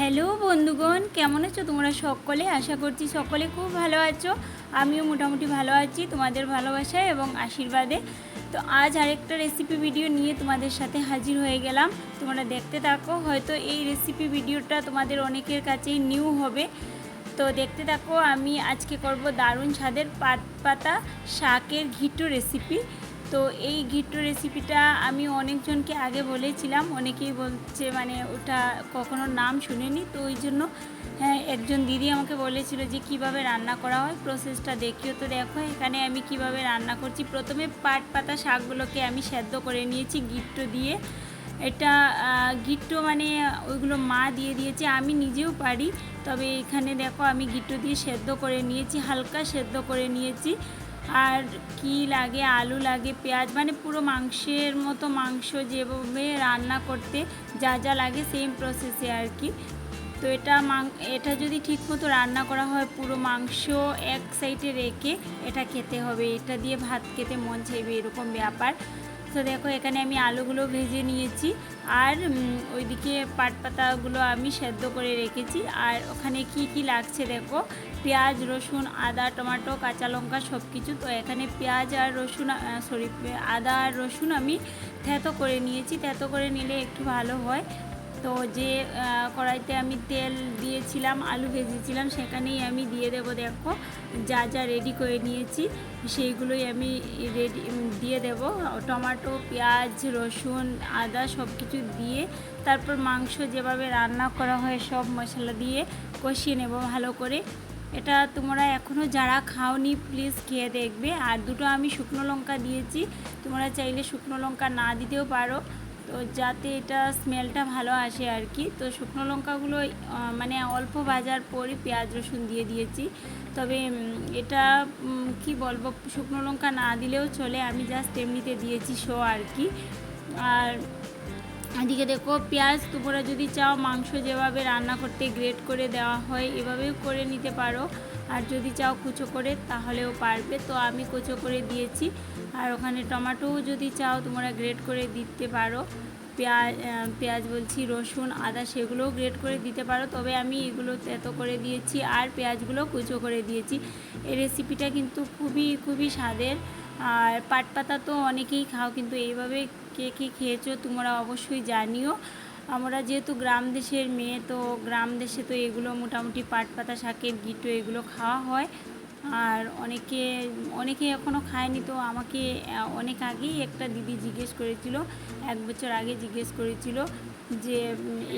Hello বন্ধুগণ, কেমন আছো তোমরা সকলে? আশা করছি সকলে খুব ভালো আছো। আমিও মোটামুটি ভালো আছি, তোমাদের ভালোবাসায় এবং আশীর্বাদে। তো আজ আরেকটা রেসিপি ভিডিও নিয়ে তোমাদের সাথে হাজির হয়ে গেলাম। তোমরা দেখতে থাকো, হয়তো এই রেসিপি ভিডিওটা তোমাদের অনেকের কাছেই নিউ হবে। তো দেখতে থাকো, আমি আজকে করব দারুণ স্বাদের পাত পাতা শাকের ঘিট্টু রেসিপি তো এই ঘিট্টু রেসিপিটা আমি অনেকজনকে আগে বলেছিলাম। অনেকেই বলছে মানে ওটা কখনো নাম শুনেনি। তো ওই জন্য হ্যাঁ একজন দিদি আমাকে বলেছিল যে কীভাবে রান্না করা হয় প্রসেসটা দেখিও তো দেখো। এখানে আমি কীভাবে রান্না করছি। প্রথমে পাট, পাতা, শাকগুলোকে আমি সেদ্ধ করে নিয়েছি গিট্টু দিয়ে। এটা গিট্টু মানে ওইগুলো মা দিয়ে দিয়েছে, আমি নিজেও পারি। তবে এখানে দেখো আমি গিট্টু দিয়ে সেদ্ধ করে নিয়েছি, হালকা সেদ্ধ করে নিয়েছি। আর কি লাগে, আলু লাগে, পেঁয়াজ মানে পুরো মাংসের মতো মাংস যেভাবে রান্না করতে যা যা লাগে সেম প্রসেসে আর কি। তো এটা এটা যদি ঠিকমতো রান্না করা হয়, পুরো মাংস এক সাইডে রেখে এটা খেতে হবে। এটা দিয়ে ভাত খেতে মন চাইবে, এরকম ব্যাপার। তো দেখো, এখানে আমি আলুগুলো ভেজে নিয়েছি আর ওইদিকে পাট পাতাগুলো আমি সেদ্ধ করে রেখেছি। আর ওখানে কি কি লাগছে দেখো, পেঁয়াজ, রসুন, আদা, টমেটো, কাঁচা লঙ্কা সব কিছু তো এখানে পেঁয়াজ আর রসুন সরি আদা আর রসুন আমি থেতো করে নিয়েছি। থেতো করে নিলে একটু ভালো হয়। তো যে কড়াইতে আমি তেল দিয়েছিলাম, আলু ভেজেছিলাম, সেখানেই আমি দিয়ে দেবো দেখো, যা যা রেডি করে নিয়েছি, সেইগুলোই আমি রেডি দিয়ে দেব। টমেটো, পেঁয়াজ, রসুন, আদা সব কিছু দিয়ে, তারপর মাংস যেভাবে রান্না করা হয় সব মশলা দিয়ে কষিয়ে নেব ভালো করে। এটা তোমরা এখনও যারা খাওনি প্লিজ খেয়ে দেখবে। আর দুটো আমি শুকনো লঙ্কা দিয়েছি, তোমরা চাইলে শুকনো লঙ্কা না দিতেও পারো। তো যাতে এটা স্মেলটা ভালো আসে আর কি। তো শুকনো লঙ্কাগুলো মানে অল্প ভাজার পরই পেঁয়াজ রসুন দিয়ে দিয়েছি। তবে এটা কি বলব, শুকনো লঙ্কা না দিলেও চলে। আমি জাস্ট এমনিতে দিয়েছি শো আর কি। আর এদিকে দেখো, পেঁয়াজ তোমরা যদি চাও, মাংস যেভাবে রান্না করতে গ্রেট করে দেওয়া হয়, এভাবেও করে নিতে পারো। আর যদি চাও কুচো করে, তাহলেও পারবে। তো আমি কুচো করে দিয়েছি। আর ওখানে টমেটোও যদি চাও তোমরা গ্রেট করে দিতে পারো। পেঁয়াজ পেঁয়াজ বলছি, রসুন, আদা সেগুলোও গ্রেট করে দিতে পারো। তবে আমি এগুলো তেতো করে দিয়েছি আর পেঁয়াজগুলো কুচো করে দিয়েছি। এই রেসিপিটা কিন্তু খুবই খুবই স্বাদের। আর পাট পাতা তো অনেকেই খাও, কিন্তু এইভাবে কে কে খেয়েছো তোমরা অবশ্যই জানিও। আমরা যেহেতু গ্রাম দেশের মেয়ে, তো গ্রাম দেশে তো এগুলো মোটামুটি পাট পাতা, শাকের গিটো এগুলো খাওয়া হয়। আর অনেকে অনেকে এখনও খায়নি তো আমাকে অনেক আগেই একটা দিদি জিজ্ঞেস করেছিল, এক বছর আগে জিজ্ঞেস করেছিল যে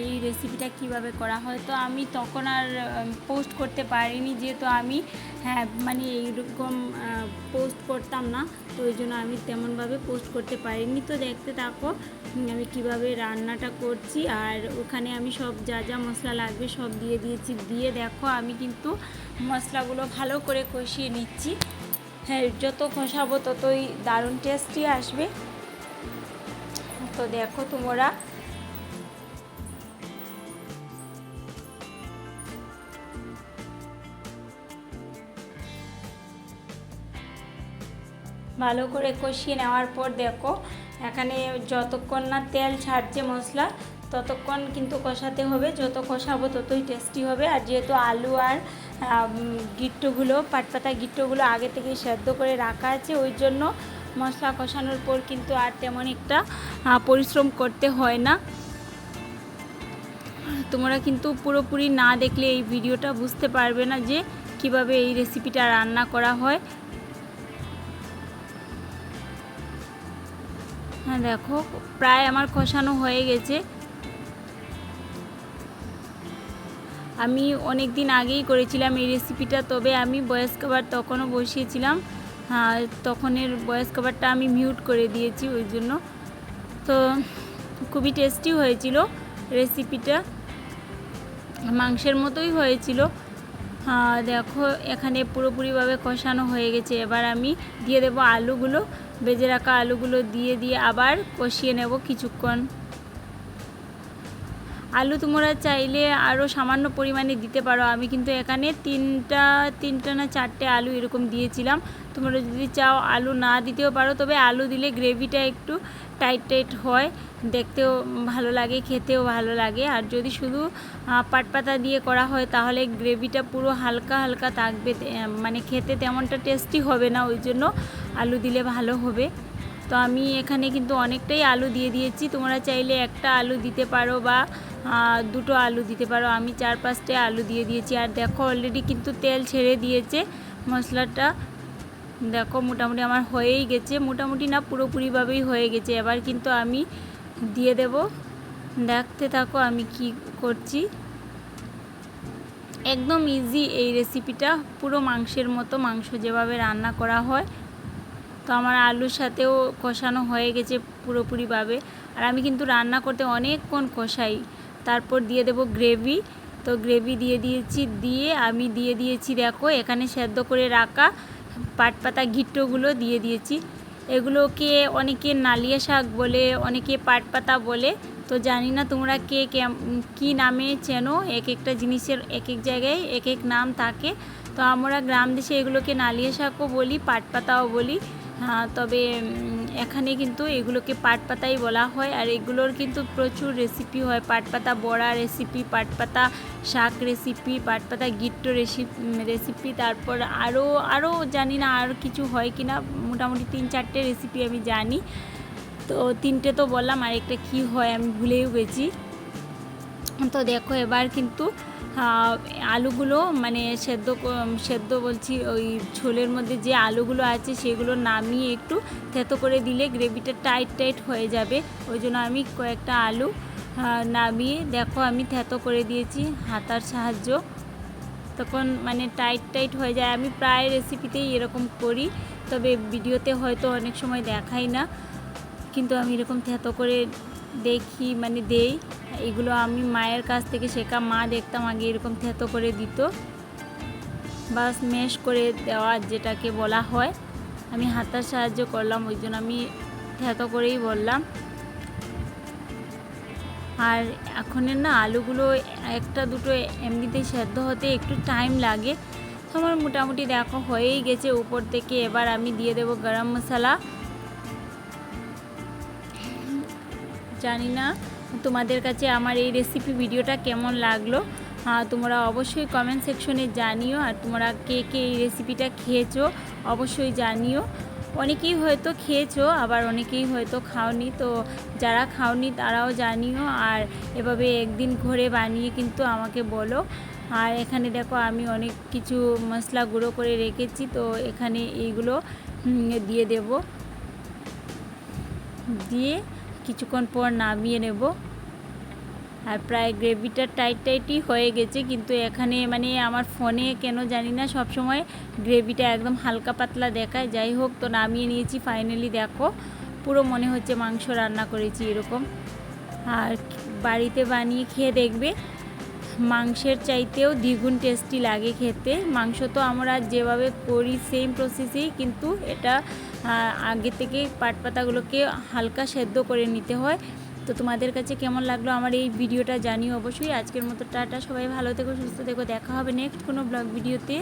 এই রেসিপিটা কীভাবে করা হয়। তো আমি তখন আর পোস্ট করতে পারিনি যেহেতু আমি হ্যাঁ মানে এইরকম পোস্ট করতাম না। তো ওই জন্য আমি তেমনভাবে পোস্ট করতে পারিনি। তো দেখতে থাকো আমি কীভাবে রান্নাটা করছি। আর ওখানে আমি সব যা যা মশলা লাগবে সব দিয়ে দিয়েছি। দিয়ে দেখো, আমি কিন্তু মশলাগুলো ভালো করে কষিয়ে নিচ্ছি। হ্যাঁ যত কষাবো ততই দারুণ টেস্টি আসবে। তো দেখো তোমরা ভালো করে কষিয়ে নেওয়ার পর দেখো, এখানে যতক্ষণ না তেল ছাড়ছে মশলা, ততক্ষণ কিন্তু কষাতে হবে। যত কষাবো ততই টেস্টি হবে। আর যেহেতু আলু আর গিট্টুগুলো, পাটপাতা গিট্টুগুলো আগে থেকেই সেদ্ধ করে রাখা আছে, ওই জন্য মশলা কষানোর পর কিন্তু আর তেমন একটা পরিশ্রম করতে হয় না। তোমরা কিন্তু পুরোপুরি না দেখলে এই ভিডিওটা বুঝতে পারবে না যে কীভাবে এই রেসিপিটা রান্না করা হয়। হ্যাঁ দেখো, প্রায় আমার কষানো হয়ে গেছে। আমি অনেক দিন আগেই করেছিলাম এই রেসিপিটা তবে আমি বয়স খাবার তখনও বসিয়েছিলাম। হ্যাঁ তখনের বয়স খাবারটা আমি মিউট করে দিয়েছি ওই জন্য। তো খুবই টেস্টি হয়েছিল রেসিপিটা মাংসের মতোই হয়েছিল। হ্যাঁ দেখো, এখানে পুরোপুরিভাবে কষানো হয়ে গেছে। এবার আমি দিয়ে দেবো আলুগুলো। বেজে রাখা আলুগুলো দিয়ে দিয়ে আবার কষিয়ে নেব কিছুক্ষণ। আলু তোমরা চাইলে আরও সামান্য পরিমাণে দিতে পারো। আমি কিন্তু এখানে তিনটা তিনটা না চারটে আলু এরকম দিয়েছিলাম। তোমরা যদি চাও আলু না দিতেও পারো, তবে আলু দিলে গ্রেভিটা একটু টাইট টাইট হয়, দেখতেও ভালো লাগে, খেতেও ভালো লাগে। আর যদি শুধু পাট পাটপাতা দিয়ে করা হয়, তাহলে গ্রেভিটা পুরো হালকা হালকা থাকবে মানে খেতে তেমনটা টেস্টি হবে না, ওই জন্য আলু দিলে ভালো হবে। তো আমি এখানে কিন্তু অনেকটাই আলু দিয়ে দিয়েছি। তোমরা চাইলে একটা আলু দিতে পারো বা দুটো আলু দিতে পারো। আমি চার পাঁচটা আলু দিয়ে দিয়েছি। আর দেখো অলরেডি কিন্তু তেল ছেড়ে দিয়েছে মশলাটা। দেখো, মোটামুটি আমার হয়েই গেছে। মোটামুটি না পুরোপুরিভাবেই হয়ে গেছে। এবার কিন্তু আমি দিয়ে দেব। দেখতে থাকো আমি কি করছি। একদম ইজি এই রেসিপিটা পুরো মাংসের মতো মাংস যেভাবে রান্না করা হয়। তো আমার আলুর সাথেও কষানো হয়ে গেছে পুরোপুরিভাবে। আর আমি কিন্তু রান্না করতে অনেকক্ষণ কষাই। তারপর দিয়ে দেব গ্রেভি তো গ্রেভি দিয়ে দিয়েছি, দিয়ে আমি দিয়ে দিয়েছি, দেখো, এখানে সেদ্ধ করে রাখা পাটপাতা, ঘিট্টগুলো দিয়ে দিয়েছি। এগুলোকে অনেকে নালিয়া শাক বলে, অনেকে পাট পাতা বলে। তো জানি না তোমরা কে কে নামে চেনো? এক একটা জিনিসের এক এক জায়গায় এক এক নাম থাকে। তো আমরা গ্রাম দেশে এগুলোকে নালিয়া শাকও বলি পাট পাতাও বলি তবে এখানে কিন্তু এগুলোকে পাটপাতাই বলা হয় আর এগুলোর কিন্তু প্রচুর রেসিপি হয়। পাটপাতা বড়া রেসিপি পাটপাতা শাক রেসিপি পাটপাতা গিট্টো রেসিপি রেসিপি তারপর আরও আরও জানি না আর কিছু হয় কি না মোটামুটি তিন চারটে রেসিপি আমি জানি। তো তিনটে তো বললাম আর একটা কী হয় আমি ভুলেও গেছি। তো দেখো এবার কিন্তু আলুগুলো মানে সেদ্ধ সেদ্ধ বলছি ওই ঝোলের মধ্যে যে আলুগুলো আছে সেগুলো নামিয়ে একটু থেতো করে দিলে গ্রেভিটা টাইট টাইট হয়ে যাবে। ওই জন্য আমি কয়েকটা আলু নামিয়ে দেখো আমি থেতো করে দিয়েছি হাতার সাহায্য। তখন মানে টাইট টাইট হয়ে যায়। আমি প্রায় রেসিপিতেই এরকম করি, তবে ভিডিওতে হয়তো অনেক সময় দেখাই না। কিন্তু আমি এরকম থেতো করে দেখি মানে দেই। এগুলো আমি মায়ের কাছ থেকে শেখা। মা দেখতাম আগে এরকম থেতো করে দিত। বাস মেশ করে দেওয়া যেটাকে বলা হয়। আমি হাতার সাহায্য করলাম, ওই জন্য আমি থেতো করেই বললাম। আর এখনের না আলুগুলো একটা দুটো এমনিতেই সেদ্ধ হতে একটু টাইম লাগে। আমার মোটামুটি দেখো হয়েই গেছে। উপর থেকে এবার আমি দিয়ে দেবো গরম মশলা। জানি না। তোমাদের কাছে আমার এই রেসিপি ভিডিওটা কেমন লাগল? তোমরা অবশ্যই কমেন্ট সেকশনে জানিও আর তোমরা কে কে এই রেসিপিটা খেয়েছো অবশ্যই জানিও। অনেকেই হয়তো খেয়েছো, আবার অনেকেই হয়তো খাওনি। তো যারা খাওনি তারাও জানিও আর এভাবে একদিন ঘরে বানিয়ে কিন্তু আমাকে বলো। আর এখানে দেখো আমি অনেক কিছু মশলা গুঁড়ো করে রেখেছি, তো এখানে এইগুলো দিয়ে দেবো। দিয়ে কিছুক্ষণ পর নামিয়ে নেব। আর প্রায় গ্রেভিটা টাইট টাইটই হয়ে গেছে, কিন্তু এখানে মানে আমার ফোনে কেন জানি না সব সময় গ্রেভিটা একদম হালকা পাতলা দেখায়। যাই হোক, তো নামিয়ে নিয়েছি ফাইনালি দেখো। পুরো মনে হচ্ছে মাংস রান্না করেছি এরকম। আর বাড়িতে বানিয়ে খেয়ে দেখবে, মাংসের চাইতেও দ্বিগুণ টেস্টি লাগে খেতে। মাংস তো আমরা যেভাবে করি সেম প্রসেসেই কিন্তু এটা আগে থেকে পাট পাতাগুলোকে হালকা সেদ্ধ করে নিতে হয়। তো তোমাদের কাছে কেমন লাগল আমার এই ভিডিওটা জানিও অবশ্যই। আজকের মতো টাটা, সবাই ভালো থেকো, সুস্থ থেকো, দেখা হবে নেক্সট কোনো ব্লগ ভিডিওতে।